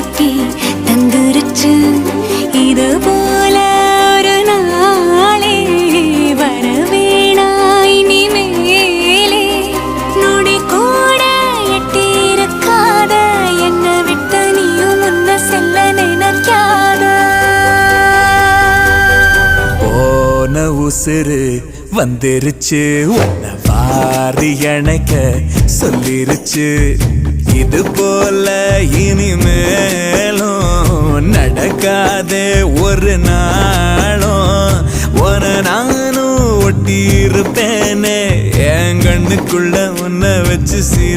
കെട്ടി തന്തുരച്ച് ഇതുപോലെ ഒരു നാളെ വരവേണായി നീ മേലെ நொடி கூட எட்டியிருக்காத என்னை விட்டு நீயும் முன்ன செல்ல நினைக்காத போன உசுறு வந்துருச்சு உன்னை வாரி அணைக்க சொல்லிருச்சு இது போல இனிமேலும் நடக்காதே ஒரு நாளும். ஒரு நானும் ஒட்டி இருப்பேனே என் கண்ணுக்குள்ள உன்னை வச்சு சீ